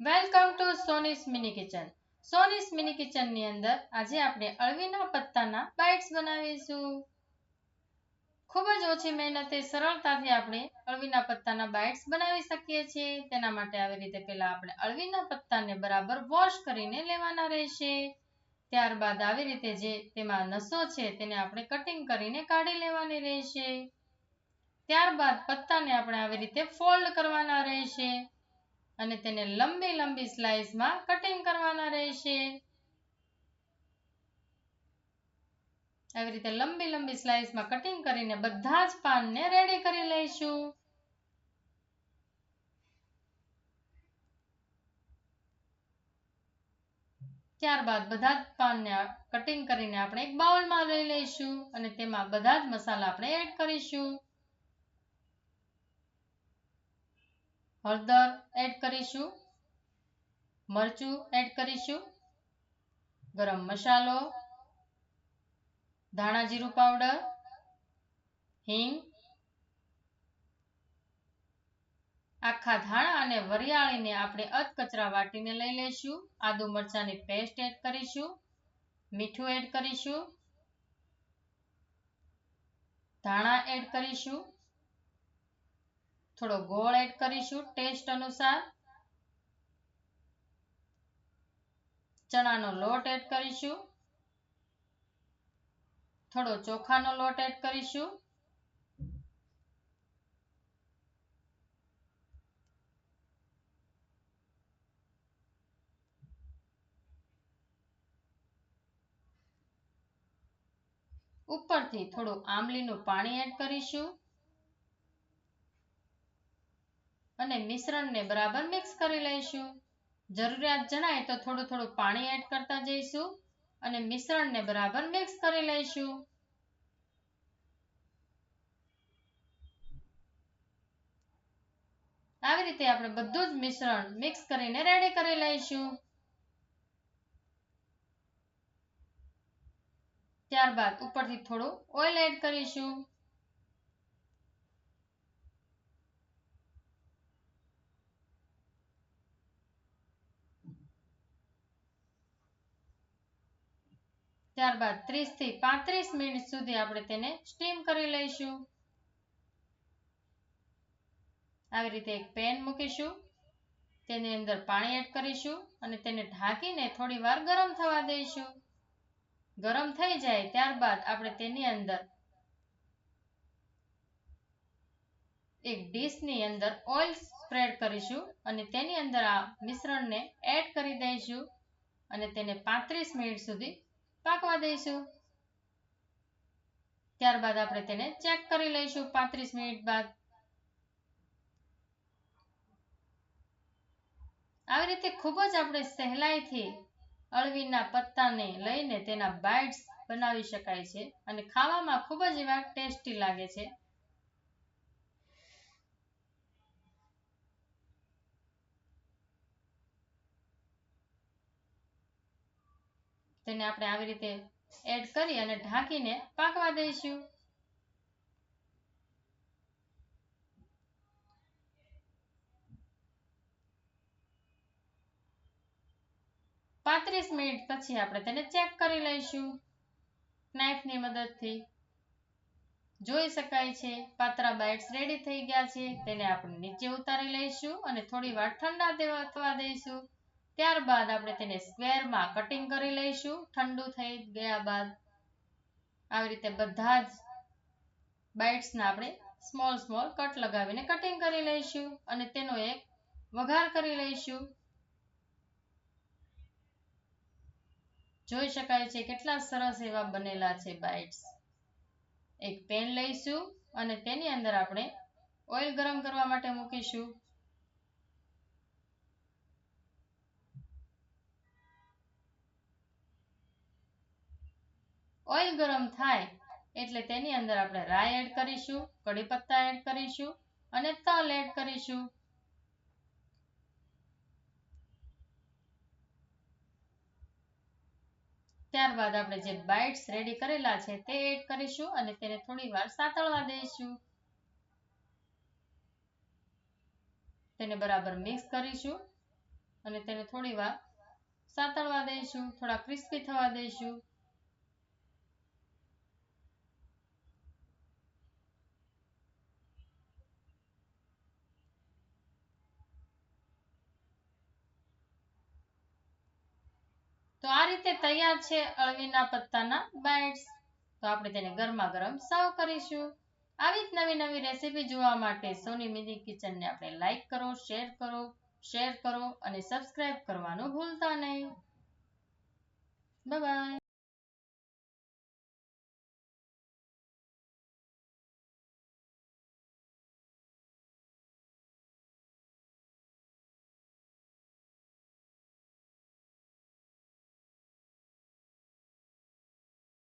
Welcome to Soni's mini kitchen Soni's mini કિચનની અંદર આજે આપણે અળવીના પત્તાના બાઇટ્સ બનાવીશું. ખૂબ જ ઓછી મહેનતે સરળતાથી આપણે અળવીના પત્તાના બાઇટ્સ બનાવી શકીએ છીએ. તેના માટે આવી રીતે પહેલા આપણે અળવીના પત્તાને બરાબર વોશ કરીને લેવાના રહેશે. ત્યારબાદ આવી રીતે જે તેમાં નસો છે તેને આપણે કટિંગ કરીને કાઢી લેવાની રહેશે. ત્યારબાદ પત્તાને આપણે આવી રીતે ફોલ્ડ કરવાના રહેશે. અને તેને લંબી લંબી સ્લાઇસમાં કટિંગ કરવાના રહેશે. આવી રીતે લંબી લંબી સ્લાઇસમાં કટિંગ કરીને બધા જ પાનને રેડી કરી લઈશું. ત્યારબાદ બધા જ પાનને કટિંગ કરીને આપણે એક બાઉલમાં લઈ લઈશું અને તેમાં બધા જ મસાલા આપણે એડ કરીશું. હળદર એડ કરીશું, મરચું એડ કરીશું, ગરમ મસાલો, ધાણા જીરું પાવડર હિંગ, આખા ધાણા અને વરિયાળીને આપણે અધકચરા વાટીને લઈ લઈશું. આદુ મરચાંની પેસ્ટ એડ કરીશું, મીઠું એડ કરીશું, ધાણા એડ કરીશું થોડો ગોળ એડ કરીશું ટેસ્ટ અનુસાર. ચણાનો લોટ એડ કરીશું. થોડો ચોખાનો લોટ એડ કરીશું. ઉપરથી થોડું આંબલીનું પાણી એડ કરીશું. અને મિશ્રણને બરાબર મિક્સ કરી લઈશું. જરૂરિયાત જણાય તો થોડું થોડું પાણી એડ કરતા જઈશું અને મિશ્રણને બરાબર મિક્સ કરી લઈશું. આવી રીતે આપણે બધું જ મિશ્રણ મિક્સ કરીને રેડી કરી લઈશું. ત્યારબાદ ઉપરથી થોડું ઓઇલ એડ કરીશું. ત્યારબાદ ત્રીસથી પાંત્રીસ મિનિટ સુધી આપણે તેને સ્ટીમ કરી લઈશું. આવી રીતે એક પેન મૂકીશું. તેની અંદર પાણી એડ કરીશું અને તેને ઢાંકીને થોડી વાર ગરમ થવા દઈશું. ગરમ થઈ જાય ત્યારબાદ આપણે તેની અંદર એક ડીશની અંદર ઓઇલ સ્પ્રેડ કરીશું અને તેની અંદર આ મિશ્રણને એડ કરી દઈશું અને તેને પાંત્રીસ મિનિટ સુધી પાકવા દઈશું. ત્યારબાદ આપણે તેને ચેક કરી લઈશું પાંત્રીસ મિનિટ બાદ. આવી રીતે ખૂબ જ આપણે સહેલાઈથી અળવીના પત્તાને લઈને તેના બાઇટ્સ બનાવી શકાય છે અને ખાવામાં ખૂબ જ એવા ટેસ્ટી લાગે છે. તેને આપણે આવી રીતે એડ કરી અને ઢાંકીને પાકવા દઈશું. પાંત્રીસ મિનિટ પછી આપણે તેને ચેક કરી લઈશું. નાઇફની મદદથી. જોઈ શકાય છે, પાતરા બાઇટ્સ રેડી થઈ ગયા છે. તેને આપણે નીચે ઉતારી લઈશું અને થોડી વાર ઠંડા દેવા દઈશું. ત્યારબાદ આપણે તેને સ્ક્વેરમાં કટિંગ કરી લઈશું. ઠંડુ થઈ ગયા બાદ આવી રીતે બધા જ બાઇટ્સના આપણે સ્મોલ સ્મોલ કટ લગાવીને કટિંગ કરી લઈશું અને તેનો એક વઘાર કરી લઈશું. જોઈ શકાય છે કેટલા સરસ એવા બનેલા છે બાઇટ્સ. એક પેન લઈશું અને તેની અંદર આપણે ઓઇલ ગરમ કરવા માટે મૂકીશું. ઓઇલ ગરમ થાય એટલે તેની અંદર આપણે રાઈ એડ કરીશું કઢી પત્તા એડ કરીશું અને તલ એડ કરીશું. ત્યારબાદ આપણે જે બાઇટ્સ રેડી કરેલા છે તે એડ કરીશું અને તેને થોડી વાર સાતળવા દઈશું. તેને બરાબર મિક્સ કરીશું અને તેને થોડી વાર સાતળવા દઈશું, થોડા ક્રિસ્પી થવા દઈશું. તો આ રીતે તૈયાર છે અળવીના પત્તાના બાઇટ્સ. તો આપણે તેને ગરમા ગરમ સર્વ કરીશું. આવી જ નવી નવી રેસીપી જોવા માટે સોની મિની કિચનને આપણે લાઇક કરો, શેર કરો શેર કરો અને સબસ્ક્રાઇબ કરવાનું ભૂલતા નહીં. બાય.